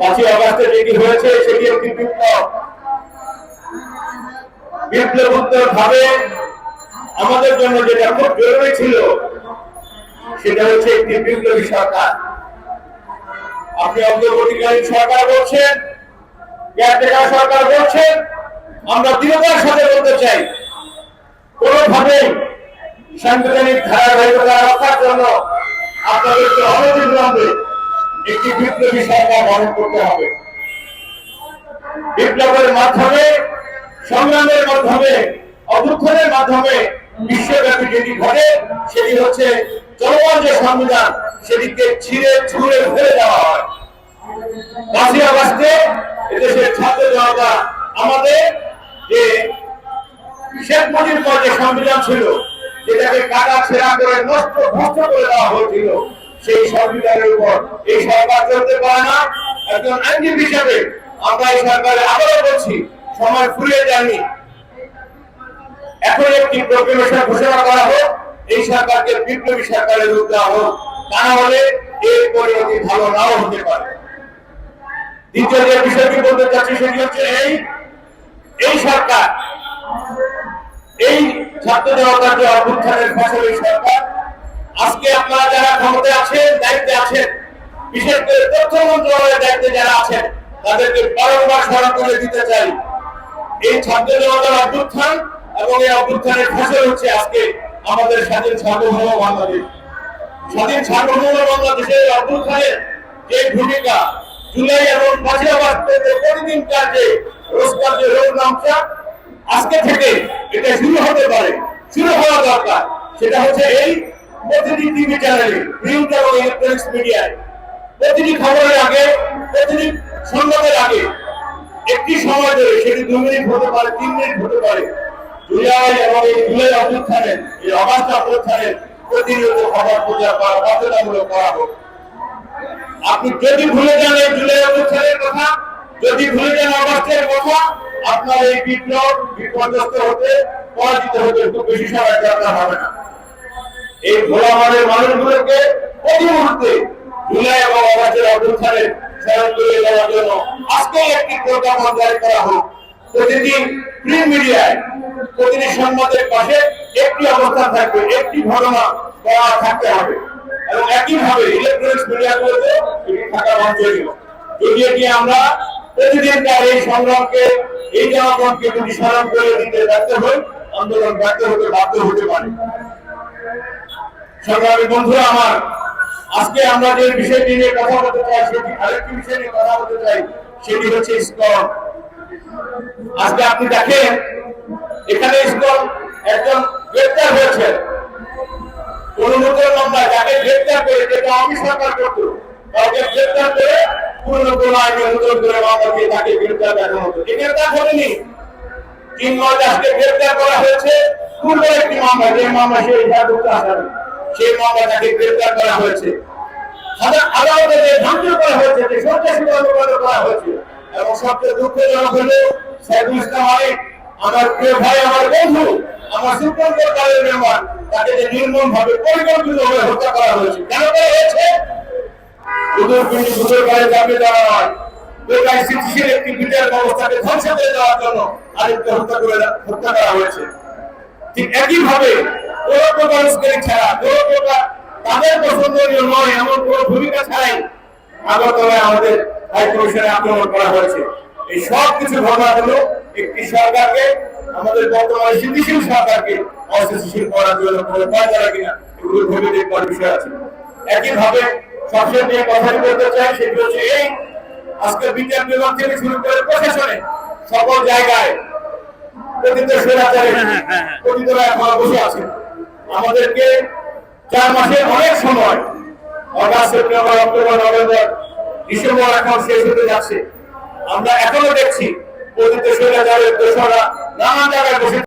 পাঁচই অগাস্টে যেটি হয়েছে সেটি একটি বিপ্লব ভাবে আমাদের জন্য যেটা খুব জরুরি ছিল, সেটা হচ্ছে একটি বিপ্লবী সরকার। আপনি অগ্রগতিকালীন সরকার বলছেন কেয়ারটেকার সরকার বলছেন, আমরা দৃঢ়তার সাথে বলতে চাই কোনোভাবেই সাংবিধানিক ধারাবাহিকতা রক্ষার জন্য আপনাদেরকে একটি বিপ্লবী সরকার গঠন করতে হবে। বিপ্লবের মাধ্যমে, সংগ্রামের মাধ্যমে, অভ্যুত্থানের মাধ্যমে বিশ্বব্যাপী যেটি ঘটে, সেটি হচ্ছে চলমান যে সংবিধান, সেটিকে ছিঁড়ে ছুঁড়ে ফেলে দেওয়া হয়। পাঁচই আগস্টে এদেশের ছাত্র জনতা আমাদের যে শেখ মুজিব যে সংবিধান ছিল, যেটাকে কাটা ছেঁড়া করে নষ্ট ভ্রষ্ট করে দেওয়া হয়েছিল সেই সংবিধানের উপর। এই সরকার চলতে পারে না। একজন আইনজীবী হিসাবে আমরা এই সরকারে আবারও বলছি, সময় ফুরিয়ে যায়নি। এখন একটি প্রক্রিয়া ঘোষণা করা হোক, এই সরকারকে বিপ্লবী সরকারের রূপ দেওয়া হোক। তা না হলে এর পরিণতি ভালো নাও হতে পারে। দ্বিতীয় যে বিষয়টি বলতে চাচ্ছি সেটি হচ্ছে এই এই সরকার, এই ছাত্র জনতার যে অভ্যুত্থানের ফসল এই সরকার, আজকে আপনারা ক্ষমতায় আছেন, দায়িত্বে আছেন। বিশেষ করে তথ্য মন্ত্রণালয়ের দায়িত্বে যারা আছেন, তাদেরকে বারংবার স্মরণ করে দিতে চাই। এই ছাত্র জনতার অভ্যুত্থান এবং এই অভ্যুত্থানের ফসল হচ্ছে আজকে আমাদের স্বাধীন সার্বভৌম বাংলাদেশ। স্বাধীন সার্বভৌম বাংলাদেশের অভ্যুত্থানের যে ভূমিকা, জুলাই এবং পাঁচই আগস্ট প্রতিদিনকার যে যে রোগ নামটা আজকে থেকে এটা শুরু হতে পারে, শুরু হওয়া দরকার। সেটা হচ্ছে এই প্রতিটি টিভি চ্যানেলে প্রিন্ট এবং ইলেকট্রনিক্স মিডিয়ায় প্রতিটি খবরের আগে, প্রতিটি সংবাদের আগে একটি সময় ধরে, সেটি দু মিনিট হতে পারে, তিন মিনিট হতে পারে। জুলাই এবং এই জুলাই অভ্যুত্থানের এই অবাধ অভ্যুত্থানের প্রতিনিয়ত খবর প্রচার করা, বাধ্যতামূলক করা হোক। আপনি যদি ভুলে যান এই জুলাই অভ্যুত্থানের কথা, যদি ভুলে যান অগস্টের কথা, আপনার এই বিপ্লব বিপর্যস্ত হতে, পরাজিত হতে খুব বেশি সময় দরকার হবে না। এই ভোলা মানের মানুষগুলোকে প্রতি মুহূর্তে জুলাই এবং অগস্টের অভ্যুত্থানের স্মরণ করে দেওয়ার এই সংগ্রামকে, এই জনগণকে যদি স্মরণ করে দিতে ব্যর্থ হই, আন্দোলন ব্যর্থ হতে বাধ্য হতে পারে। সংগ্রামী বন্ধুরা আমার, আজকে আমরা যে বিষয়টি নিয়ে কথা বলতে চাই, সেটি আরেকটি বিষয় নিয়ে কথা বলতে চাই, সেটি হচ্ছে ইসকন। আজকে আপনি দেখেন, এখানে ইসকন একজন গ্রেপ্তার হয়েছে। অনুমোদন মামলা যাকে গ্রেপ্তার করে যেটা আমি সরকার করতো তাকে গ্রেপ্তার করে পূর্ণ আইনি অনুমোদন করে মামলা দিয়ে তাকে গ্রেপ্তার দেখানো হতো। এখানে তা ঘটেনি। চিন্ময় দাসকে গ্রেপ্তার করা হয়েছে। পূর্ব একটি মামলা যে মামলা সেই জাগ্রত আসামি সেই মামলা তাকে গ্রেপ্তার করা হয়েছে। আদালতে ভাঙচুর করা হয়েছে সন্ত্রাসী কর্মকাণ্ড করা হয়েছে। এবং সবচেয়ে দুঃখজনক হলো সাইদুল ইসলাম আলী আমার প্রিয় ভাই, আমার বন্ধু, আমার সুপ্রিম কোর্ট দলের মেম্বার তাকে যে নির্মম ভাবে পরিকল্পিত ভাবে হত্যা করা হয়েছে। কেন করা হয়েছে? উদয় কিন্তু দুটোর বাইরে দাবি দেওয়া নয় বেকার স্থিতিশীল একটি বিচার ব্যবস্থাকে ধ্বংস করে দেওয়ার জন্য আরেককে হত্যা করে হত্যা করা হয়েছে। ঠিক একইভাবে কোন প্রকার উস্কানি ছাড়া কোন প্রকার তাদের পছন্দনীয় নয় এমন কোন ভূমিকা ছাড়াই আগরতলায় আমাদের হাই কমিশনে আক্রমণ করা হয়েছে। এই সব কিছু ঘটনাগুলো একটি সরকারকে আমাদের বর্তমানে স্থিতিশীল সরকারকে অস্থিতিশীল করার জন্য কোনো উপায় দ্বারা কিনা এগুলো ভেবে দেখবার বিষয় আছে। একইভাবে সবচেয়ে নিয়ে কথা বলতে চাই সেটি হচ্ছে এই আজকে বিচার বিভাগ থেকে শুরু করে প্রশাসনে সকল জায়গায় প্রতিটা স্বৈরাচারে প্রতিটা এখন বসে আছে। আমাদেরকে চার মাসে অনেক সময়, August, September, October, November, December এখন শেষ হতে যাচ্ছে। আমরা এখনও দেখছি প্রতিটা যাদের দোষরা নানা জায়গায় বসে